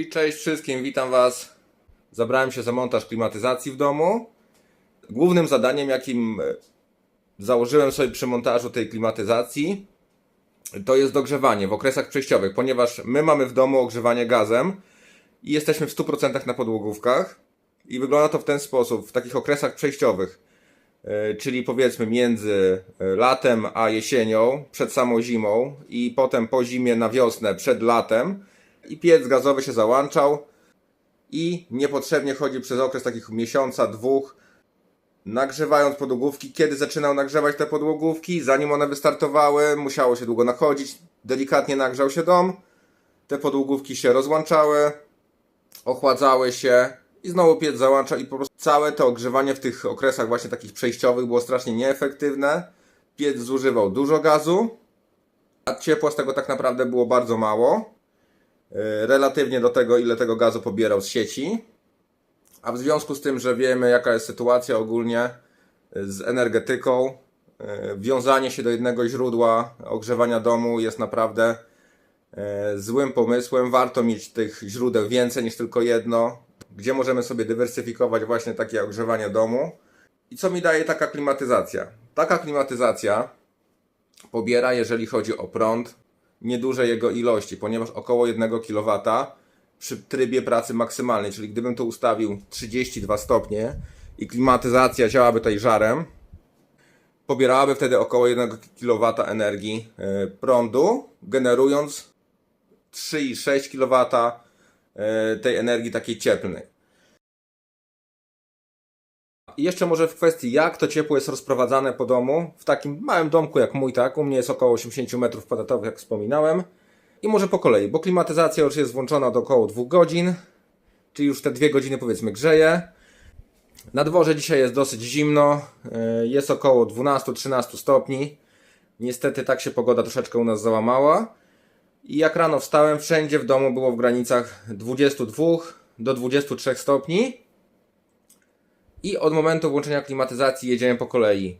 I cześć wszystkim, witam Was. Zabrałem się za montaż klimatyzacji w domu. Głównym zadaniem, jakim e, założyłem sobie przy montażu tej klimatyzacji, to jest dogrzewanie w okresach przejściowych, ponieważ my mamy w domu ogrzewanie gazem i jesteśmy w 100% na podłogówkach. I wygląda to w ten sposób, w takich okresach przejściowych, e, czyli powiedzmy między e, latem a jesienią, przed samą zimą i potem po zimie na wiosnę, przed latem i piec gazowy się załączał i niepotrzebnie chodzi przez okres takich miesiąca, dwóch, nagrzewając podłogówki. Kiedy zaczynał nagrzewać te podłogówki, zanim one wystartowały, musiało się długo nachodzić, delikatnie nagrzał się dom, te podłogówki się rozłączały, ochładzały się i znowu piec załączał i po prostu całe to ogrzewanie w tych okresach właśnie takich przejściowych było strasznie nieefektywne. Piec zużywał dużo gazu, a ciepła z tego tak naprawdę było bardzo mało relatywnie do tego, ile tego gazu pobierał z sieci. A w związku z tym, że wiemy, jaka jest sytuacja ogólnie e, z energetyką, e, wiązanie się do jednego źródła ogrzewania domu jest naprawdę e, złym pomysłem. Warto mieć tych źródeł więcej niż tylko jedno, gdzie możemy sobie dywersyfikować właśnie takie ogrzewanie domu. I co mi daje taka klimatyzacja? Taka klimatyzacja pobiera, jeżeli chodzi o prąd, nieduże jego ilości, ponieważ około 1 kW przy trybie pracy maksymalnej, czyli gdybym to ustawił 32 stopnie i klimatyzacja działałaby tutaj żarem, pobierałaby wtedy około 1 kW energii e, prądu, generując 3,6 kW e, tej energii takiej cieplnej. I jeszcze może w kwestii, jak to ciepło jest rozprowadzane po domu, w takim małym domku jak mój, tak, u mnie jest około 80 m2, jak wspominałem. I może po kolei, bo klimatyzacja już jest włączona od około 2 godzin, czyli już te 2 godziny powiedzmy grzeje. Na dworze dzisiaj jest dosyć zimno, yy, jest około 12-13 stopni. Niestety tak się pogoda troszeczkę u nas załamała. I jak rano wstałem, wszędzie w domu było w granicach 22 do 23 stopni. I od momentu włączenia klimatyzacji jedziemy po kolei.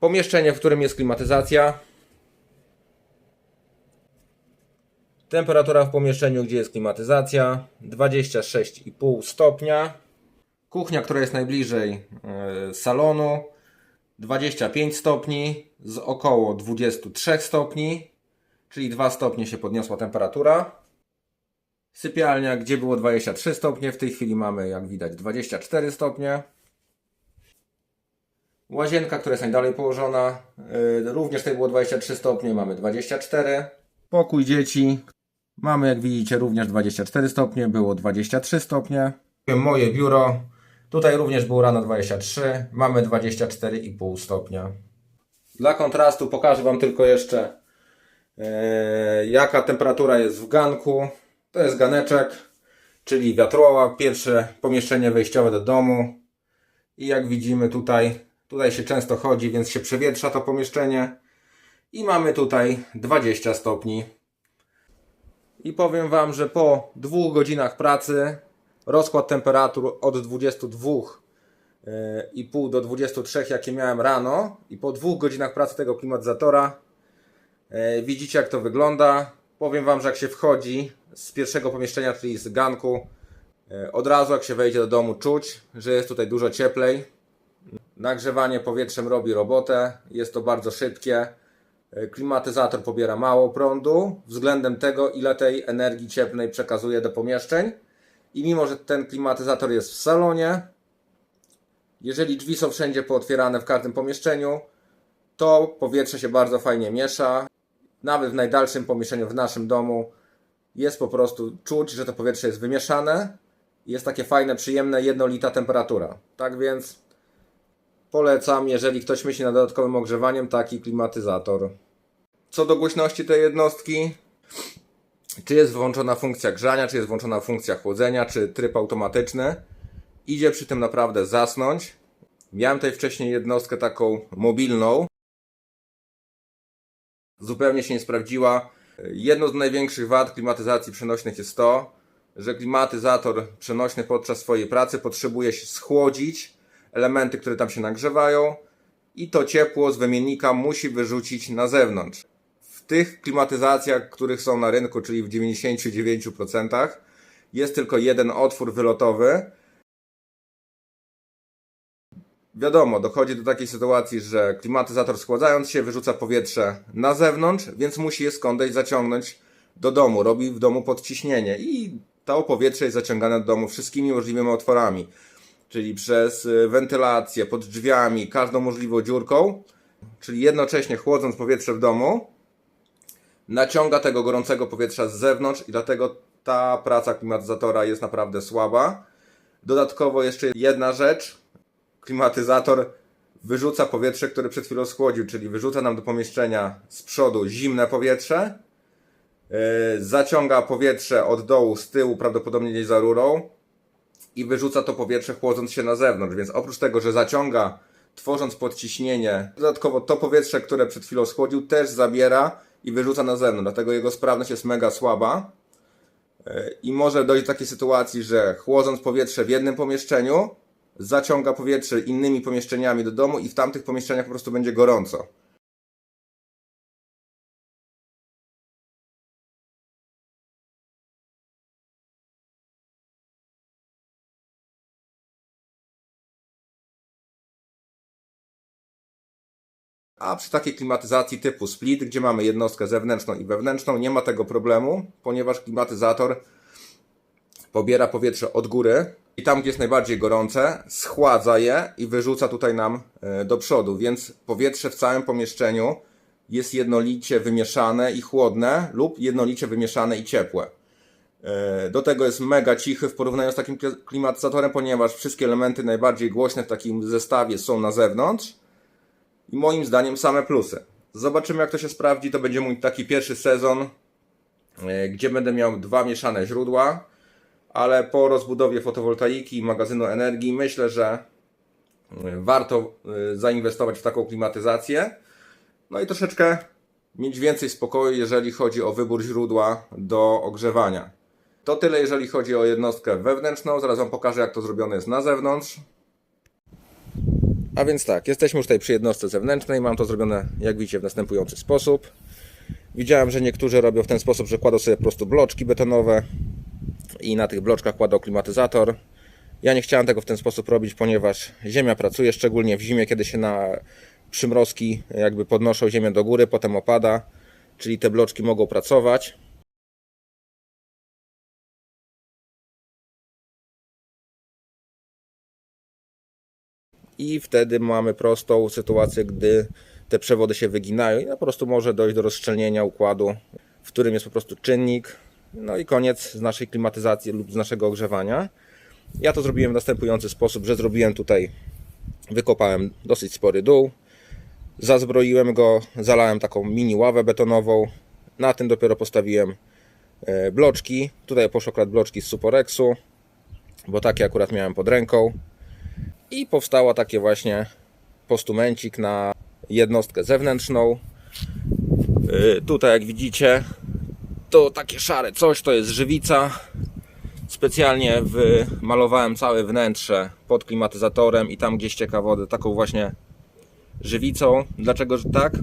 Pomieszczenie, w którym jest klimatyzacja. Temperatura w pomieszczeniu, gdzie jest klimatyzacja 26,5 stopnia. Kuchnia, która jest najbliżej e, salonu 25 stopni z około 23 stopni, czyli 2 stopnie się podniosła temperatura. Sypialnia, gdzie było 23 stopnie, w tej chwili mamy, jak widać, 24 stopnie. Łazienka, która jest najdalej położona, yy, również tutaj było 23 stopnie, mamy 24. Pokój dzieci, mamy jak widzicie również 24 stopnie, było 23 stopnie. Moje biuro, tutaj również było rano 23, mamy 24,5 stopnia. Dla kontrastu pokażę Wam tylko jeszcze yy, jaka temperatura jest w ganku. To jest ganeczek, czyli wiatroła, pierwsze pomieszczenie wejściowe do domu. I jak widzimy tutaj, tutaj się często chodzi, więc się przewietrza to pomieszczenie. I mamy tutaj 20 stopni. I powiem Wam, że po dwóch godzinach pracy rozkład temperatur od 22,5 do 23, jakie miałem rano, i po dwóch godzinach pracy tego klimatyzatora, e, widzicie jak to wygląda. Powiem Wam, że jak się wchodzi z pierwszego pomieszczenia, czyli z ganku, e, od razu jak się wejdzie do domu, czuć, że jest tutaj dużo cieplej. Nagrzewanie powietrzem robi robotę, jest to bardzo szybkie. E, Klimatyzator pobiera mało prądu względem tego, ile tej energii cieplnej przekazuje do pomieszczeń. I mimo, że ten klimatyzator jest w salonie, jeżeli drzwi są wszędzie pootwierane w każdym pomieszczeniu, to powietrze się bardzo fajnie miesza. Nawet w najdalszym pomieszczeniu w naszym domu jest po prostu czuć, że to powietrze jest wymieszane. Jest takie fajne, przyjemne, jednolita temperatura. Tak więc polecam, jeżeli ktoś myśli nad dodatkowym ogrzewaniem, taki klimatyzator. Co do głośności tej jednostki, czy jest włączona funkcja grzania, czy jest włączona funkcja chłodzenia, czy tryb automatyczny, idzie przy tym naprawdę zasnąć. Miałem tutaj wcześniej jednostkę taką mobilną. Zupełnie się nie sprawdziła. Jedną z największych wad klimatyzacji przenośnych jest to, że klimatyzator przenośny podczas swojej pracy potrzebuje się schłodzić elementy, które tam się nagrzewają i to ciepło z wymiennika musi wyrzucić na zewnątrz. W tych klimatyzacjach, których są na rynku, czyli w 99%, jest tylko jeden otwór wylotowy. Wiadomo, dochodzi do takiej sytuacji, że klimatyzator schładzając się wyrzuca powietrze na zewnątrz, więc musi je skądś zaciągnąć do domu. Robi w domu podciśnienie i to powietrze jest zaciągane do domu wszystkimi możliwymi otworami, czyli przez y, wentylację, pod drzwiami, każdą możliwą dziurką, czyli jednocześnie chłodząc powietrze w domu, naciąga tego gorącego powietrza z zewnątrz i dlatego ta praca klimatyzatora jest naprawdę słaba. Dodatkowo jeszcze jedna rzecz. Klimatyzator wyrzuca powietrze, które przed chwilą schłodził, czyli wyrzuca nam do pomieszczenia z przodu zimne powietrze, yy, zaciąga powietrze od dołu, z tyłu, prawdopodobnie gdzieś za rurą i wyrzuca to powietrze chłodząc się na zewnątrz. Więc oprócz tego, że zaciąga, tworząc podciśnienie, dodatkowo to powietrze, które przed chwilą schłodził, też zabiera i wyrzuca na zewnątrz. Dlatego jego sprawność jest mega słaba. Yy, I może dojść do takiej sytuacji, że chłodząc powietrze w jednym pomieszczeniu, zaciąga powietrze innymi pomieszczeniami do domu i w tamtych pomieszczeniach po prostu będzie gorąco. A przy takiej klimatyzacji typu split, gdzie mamy jednostkę zewnętrzną i wewnętrzną, nie ma tego problemu, ponieważ klimatyzator pobiera powietrze od góry i tam, gdzie jest najbardziej gorące, schładza je i wyrzuca tutaj nam e, do przodu, więc powietrze w całym pomieszczeniu jest jednolicie wymieszane i chłodne lub jednolicie wymieszane i ciepłe. E, Do tego jest mega cichy w porównaniu z takim kli- klimatyzatorem, ponieważ wszystkie elementy najbardziej głośne w takim zestawie są na zewnątrz i moim zdaniem same plusy. Zobaczymy jak to się sprawdzi, to będzie mój taki pierwszy sezon, e, gdzie będę miał dwa mieszane źródła, ale po rozbudowie fotowoltaiki i magazynu energii myślę, że e, warto e, zainwestować w taką klimatyzację. No i troszeczkę mieć więcej spokoju, jeżeli chodzi o wybór źródła do ogrzewania. To tyle, jeżeli chodzi o jednostkę wewnętrzną. Zaraz Wam pokażę, jak to zrobione jest na zewnątrz. A więc tak, jesteśmy już tutaj przy jednostce zewnętrznej. Mam to zrobione, jak widzicie, w następujący sposób. Widziałem, że niektórzy robią w ten sposób, że kładą sobie po prostu bloczki betonowe i na tych bloczkach kładą klimatyzator. Ja nie chciałem tego w ten sposób robić, ponieważ ziemia pracuje, szczególnie w zimie, kiedy się na przymrozki jakby podnoszą ziemię do góry, potem opada, czyli te bloczki mogą pracować. I wtedy mamy prostą sytuację, gdy te przewody się wyginają i po prostu może dojść do rozszczelnienia układu, w którym jest po prostu czynnik, no i koniec z naszej klimatyzacji lub z naszego ogrzewania. Ja to zrobiłem w następujący sposób, że zrobiłem tutaj, wykopałem dosyć spory dół, zazbroiłem go, zalałem taką mini ławę betonową, na tym dopiero postawiłem e, bloczki, tutaj poszło akurat bloczki z Suporexu, bo takie akurat miałem pod ręką i powstało takie właśnie postumencik na jednostkę zewnętrzną. Yy, Tutaj jak widzicie to takie szare coś, to jest żywica. Specjalnie wymalowałem całe wnętrze pod klimatyzatorem i tam gdzie ścieka wodę taką właśnie żywicą. Dlaczego że tak?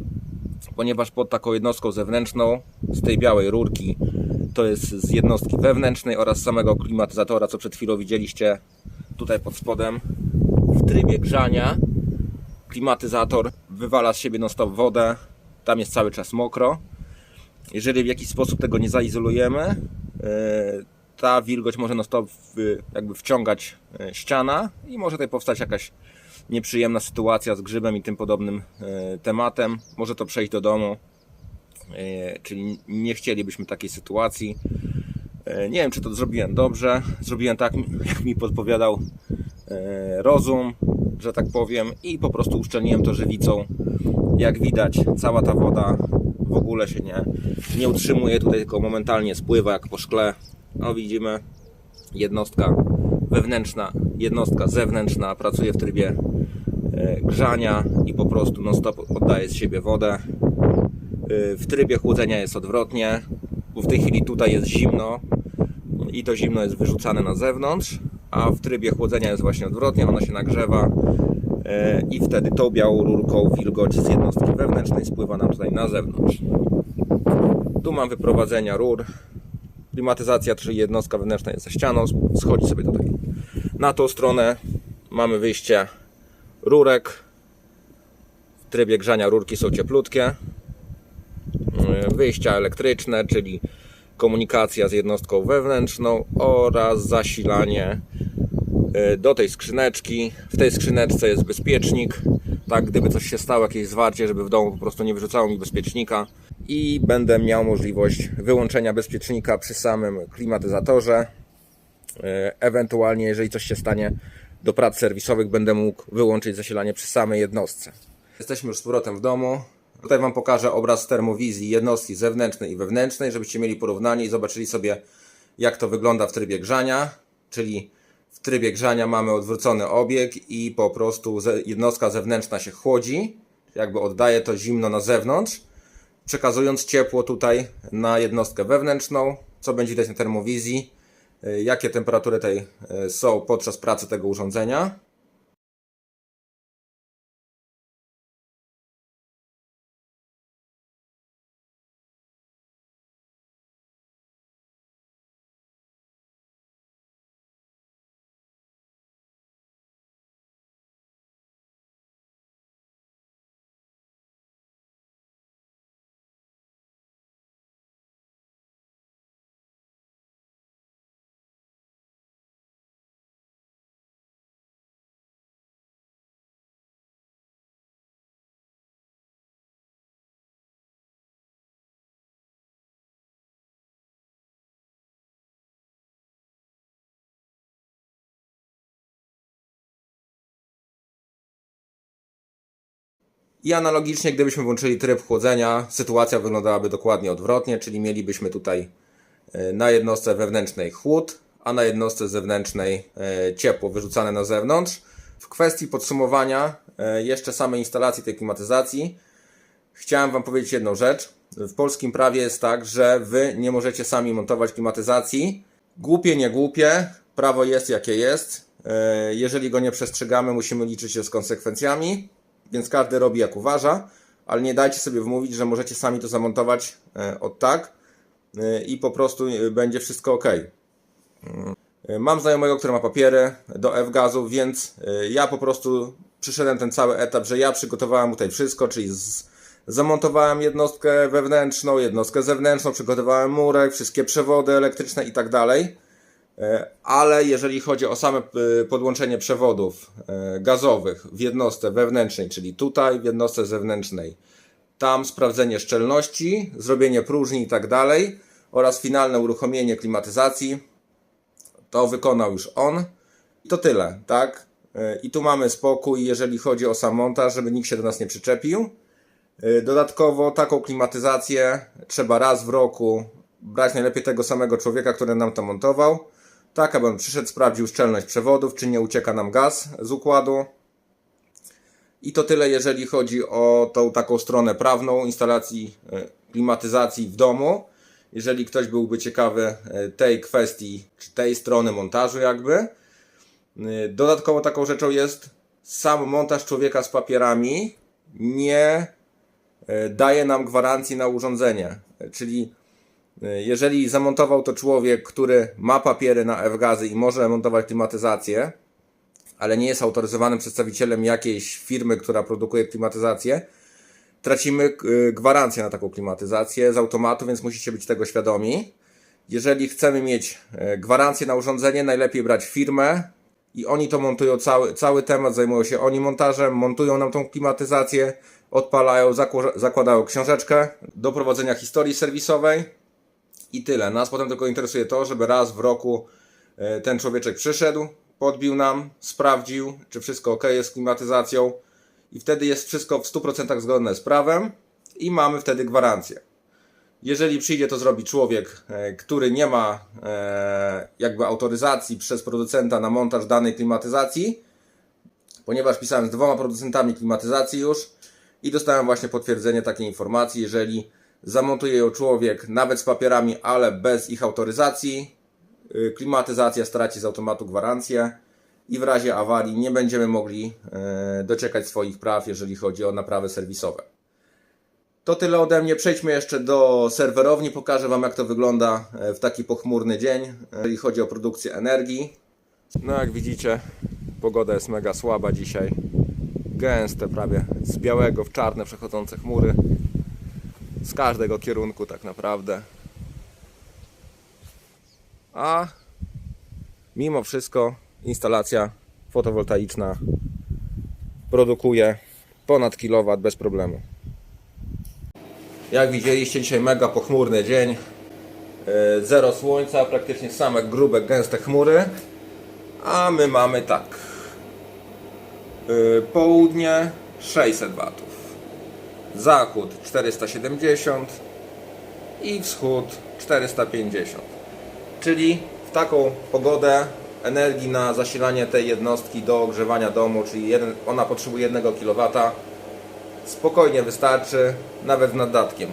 Ponieważ pod taką jednostką zewnętrzną z tej białej rurki to jest z jednostki wewnętrznej oraz samego klimatyzatora, co przed chwilą widzieliście tutaj pod spodem w trybie grzania. Klimatyzator wywala z siebie non wodę, tam jest cały czas mokro. Jeżeli w jakiś sposób tego nie zaizolujemy, e, ta wilgoć może non jakby wciągać e, ściana i może tutaj powstać jakaś nieprzyjemna sytuacja z grzybem i tym podobnym e, tematem. Może to przejść do domu, czyli nie chcielibyśmy takiej sytuacji. Nie wiem, czy to zrobiłem dobrze. Zrobiłem tak, jak mi podpowiadał rozum, że tak powiem, i po prostu uszczelniłem to żywicą. Jak widać, cała ta woda w ogóle się nie, nie utrzymuje tutaj, tylko momentalnie spływa jak po szkle. No widzimy, jednostka wewnętrzna, jednostka zewnętrzna pracuje w trybie e, grzania i po prostu non stop oddaje z siebie wodę. E, W trybie chłodzenia jest odwrotnie, bo w tej chwili tutaj jest zimno i to zimno jest wyrzucane na zewnątrz, a w trybie chłodzenia jest właśnie odwrotnie, ono się nagrzewa e, i wtedy tą białą rurką wilgoć z jednostki wewnętrznej spływa nam tutaj na zewnątrz. Tu mam wyprowadzenia rur klimatyzacja, czyli jednostka wewnętrzna jest za ścianą, schodzi sobie tutaj. Na tą stronę mamy wyjście rurek. W trybie grzania rurki są cieplutkie. Yy, Wyjścia elektryczne, czyli komunikacja z jednostką wewnętrzną oraz zasilanie yy, do tej skrzyneczki. W tej skrzyneczce jest bezpiecznik. Tak, gdyby coś się stało, jakieś zwarcie, żeby w domu po prostu nie wyrzucało mi bezpiecznika. I będę miał możliwość wyłączenia bezpiecznika przy samym klimatyzatorze. E, Ewentualnie, jeżeli coś się stanie do prac serwisowych, będę mógł wyłączyć zasilanie przy samej jednostce. Jesteśmy już z powrotem w domu. Tutaj Wam pokażę obraz termowizji jednostki zewnętrznej i wewnętrznej, żebyście mieli porównanie i zobaczyli sobie, jak to wygląda w trybie grzania. Czyli w trybie grzania mamy odwrócony obieg i po prostu jednostka zewnętrzna się chłodzi, jakby oddaje to zimno na zewnątrz, przekazując ciepło tutaj na jednostkę wewnętrzną, co będzie widać na termowizji, y, jakie temperatury tutaj y, są podczas pracy tego urządzenia. I analogicznie, gdybyśmy włączyli tryb chłodzenia, sytuacja wyglądałaby dokładnie odwrotnie, czyli mielibyśmy tutaj e, na jednostce wewnętrznej chłód, a na jednostce zewnętrznej e, ciepło wyrzucane na zewnątrz. W kwestii podsumowania e, jeszcze samej instalacji tej klimatyzacji, chciałem Wam powiedzieć jedną rzecz. W polskim prawie jest tak, że Wy nie możecie sami montować klimatyzacji. Głupie, nie głupie, prawo jest jakie jest. Jeżeli go nie przestrzegamy, musimy liczyć się z konsekwencjami, więc każdy robi jak uważa, ale nie dajcie sobie wmówić, że możecie sami to zamontować e, od tak e, i po prostu e, będzie wszystko ok. Mam znajomego, który ma papiery do F-gazu, więc ja po prostu przyszedłem ten cały etap, że ja przygotowałem tutaj wszystko, czyli z, zamontowałem jednostkę wewnętrzną, jednostkę zewnętrzną, przygotowałem murek, wszystkie przewody elektryczne i tak dalej. E, Ale jeżeli chodzi o same y, podłączenie przewodów e, gazowych w jednostce wewnętrznej, czyli tutaj w jednostce zewnętrznej, tam sprawdzenie szczelności, zrobienie próżni i tak dalej oraz finalne uruchomienie klimatyzacji, to wykonał już on. I to tyle, tak? I tu mamy spokój, jeżeli chodzi o sam montaż, żeby nikt się do nas nie przyczepił. Dodatkowo taką klimatyzację trzeba raz w roku brać najlepiej tego samego człowieka, który nam to montował. Tak, aby on przyszedł, sprawdził szczelność przewodów, czy nie ucieka nam gaz z układu. I to tyle, jeżeli chodzi o tą taką stronę prawną instalacji e, klimatyzacji w domu. Jeżeli ktoś byłby ciekawy e, tej kwestii, czy tej strony montażu, jakby. E, Dodatkowo taką rzeczą jest sam montaż człowieka z papierami nie daje nam gwarancji na urządzenie. Czyli jeżeli zamontował to człowiek, który ma papiery na F-gazy i może montować klimatyzację, ale nie jest autoryzowanym przedstawicielem jakiejś firmy, która produkuje klimatyzację, tracimy y, gwarancję na taką klimatyzację z automatu, więc musicie być tego świadomi. Jeżeli chcemy mieć e, gwarancję na urządzenie, najlepiej brać firmę i oni to montują cały, cały temat, zajmują się oni montażem, montują nam tą klimatyzację, odpalają, zakładają książeczkę do prowadzenia historii serwisowej i tyle. Nas potem tylko interesuje to, żeby raz w roku e, ten człowieczek przyszedł, podbił nam, sprawdził, czy wszystko ok jest z klimatyzacją i wtedy jest wszystko w 100% zgodne z prawem i mamy wtedy gwarancję. Jeżeli przyjdzie to zrobić człowiek, e, który nie ma e, jakby autoryzacji przez producenta na montaż danej klimatyzacji, ponieważ pisałem z dwoma producentami klimatyzacji już i dostałem właśnie potwierdzenie takiej informacji, jeżeli zamontuje ją człowiek nawet z papierami, ale bez ich autoryzacji, y, klimatyzacja straci z automatu gwarancję i w razie awarii nie będziemy mogli e, dociekać swoich praw, jeżeli chodzi o naprawy serwisowe. To tyle ode mnie. Przejdźmy jeszcze do serwerowni. Pokażę Wam, jak to wygląda e, w taki pochmurny dzień, jeżeli chodzi o produkcję energii. No, jak widzicie, pogoda jest mega słaba dzisiaj. Gęste, prawie z białego w czarne przechodzące chmury. Z każdego kierunku, tak naprawdę. A mimo wszystko instalacja fotowoltaiczna produkuje ponad kilowat bez problemu. Jak widzieliście, dzisiaj mega pochmurny dzień. Yy, Zero słońca, praktycznie same grube, gęste chmury. A my mamy tak. Yy, Południe 600 watów. Zachód 470 i wschód 450. Czyli w taką pogodę energii na zasilanie tej jednostki do ogrzewania domu, czyli jeden, ona potrzebuje 1 kW, spokojnie wystarczy, nawet z naddatkiem.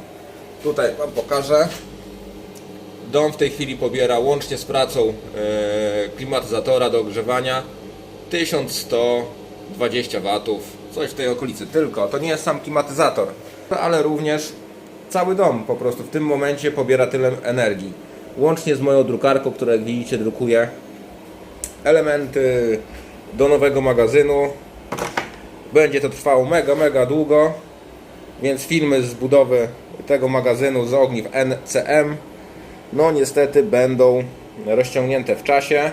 Tutaj Wam pokażę. Dom w tej chwili pobiera łącznie z pracą e, klimatyzatora do ogrzewania 1120 watów, coś w tej okolicy tylko. To nie jest sam klimatyzator, ale również cały dom po prostu w tym momencie pobiera tyle energii. Łącznie z moją drukarką, która jak widzicie drukuje elementy do nowego magazynu. Będzie to trwało mega, mega długo, więc filmy z budowy tego magazynu z ogniw NCM no niestety będą rozciągnięte w czasie.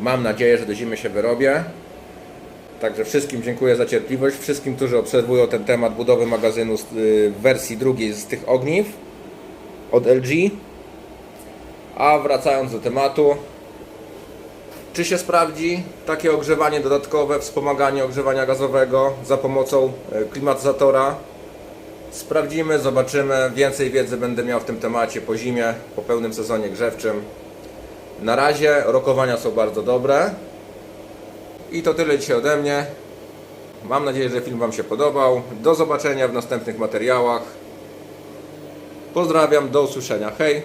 Mam nadzieję, że do zimy się wyrobię. Także wszystkim dziękuję za cierpliwość. Wszystkim, którzy obserwują ten temat budowy magazynu z- y, w wersji drugiej z tych ogniw od LG. A wracając do tematu, czy się sprawdzi takie ogrzewanie dodatkowe, wspomaganie ogrzewania gazowego za pomocą e, klimatyzatora? Sprawdzimy, zobaczymy. Więcej wiedzy będę miał w tym temacie po zimie, po pełnym sezonie grzewczym. Na razie rokowania są bardzo dobre. I to tyle dzisiaj ode mnie. Mam nadzieję, że film Wam się podobał. Do zobaczenia w następnych materiałach. Pozdrawiam, do usłyszenia. Hej!